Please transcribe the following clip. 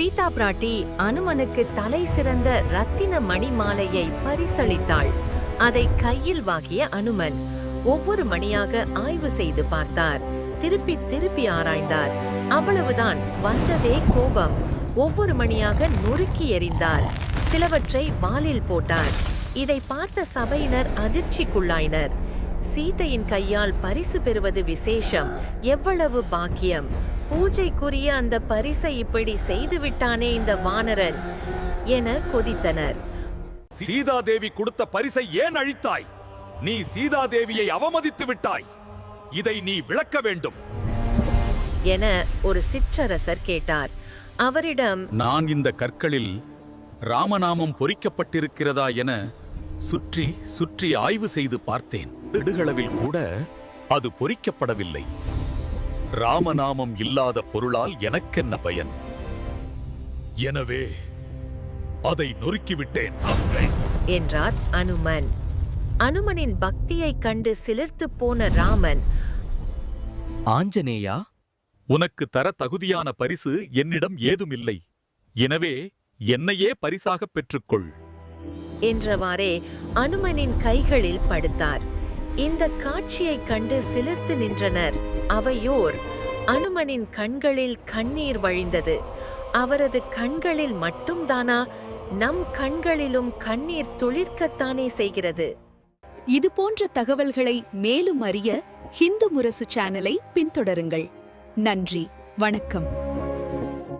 சீதா பிராட்டி அனுமனுக்கு தலை சிறந்த ரத்தின மணி மாலையை பரிசளித்தாள். அதை கையில் வாங்கிய அனுமன் ஒவ்வொரு மணியாக ஆய்வு செய்து பார்த்தார். திருப்பி திருப்பி ஆராய்ந்தார். அவ்வளவுதான் வந்ததே கோபம். ஒவ்வொரு மணியாக நொறுக்கி எறிந்தார். சிலவற்றை வாலில் போட்டார். இதை பார்த்த சபையினர் அதிர்ச்சிக்குள்ளாயினர். சீதையின் கையால் பரிசு பெறுவது விசேஷம். எவ்வளவு பாக்கியம். பூஜைக்குரிய அந்த பரிசை இப்படி செய்துவிட்டானே இந்த வானரன் என கொதித்தனர். சீதாதேவி கொடுத்த பரிசை ஏன் அழித்தாய்? நீ சீதாதேவியை அவமதித்து விட்டாய். இதை நீ விளக்க வேண்டும். என ஒரு சிற்றரசர் கேட்டார். அவரிடம் நான் இந்த கற்களில் ராமநாமம் பொறிக்கப்பட்டிருக்கிறதா என சுற்றி சுற்றி ஆய்வு செய்து பார்த்தேன். இடுகளவில் கூட அது பொறிக்கப்படவில்லை. ராமநாமம் இல்லாத பொருளால் எனக்கென்ன பயன்? எனவே அதை நொறுக்கிவிட்டேன். என்றார் அனுமன். அனுமனின் பக்தியைக் கண்டு சிலிர்த்துப் போன ராமன். ஆஞ்சநேயா உனக்கு தர தகுதியான பரிசு என்னிடம் ஏதுமில்லை. எனவே என்னையே பரிசாகப் பெற்றுக்கொள். என்றவாறே அனுமனின் கைகளில் படுத்தார். இந்த காட்சியைக் கண்டு சிலிர்த்து நின்றனர். அவையோர் அனுமனின் கண்களில் கண்ணீர் வழிந்தது. அவரது கண்களில் மட்டும்தானா? நம் கண்களிலும் கண்ணீர் துளிர்க்கத்தானே செய்கிறது. இது போன்ற தகவல்களை மேலும் அறிய ஹிந்து முரசு சேனலை பின்தொடருங்கள். நன்றி. வணக்கம்.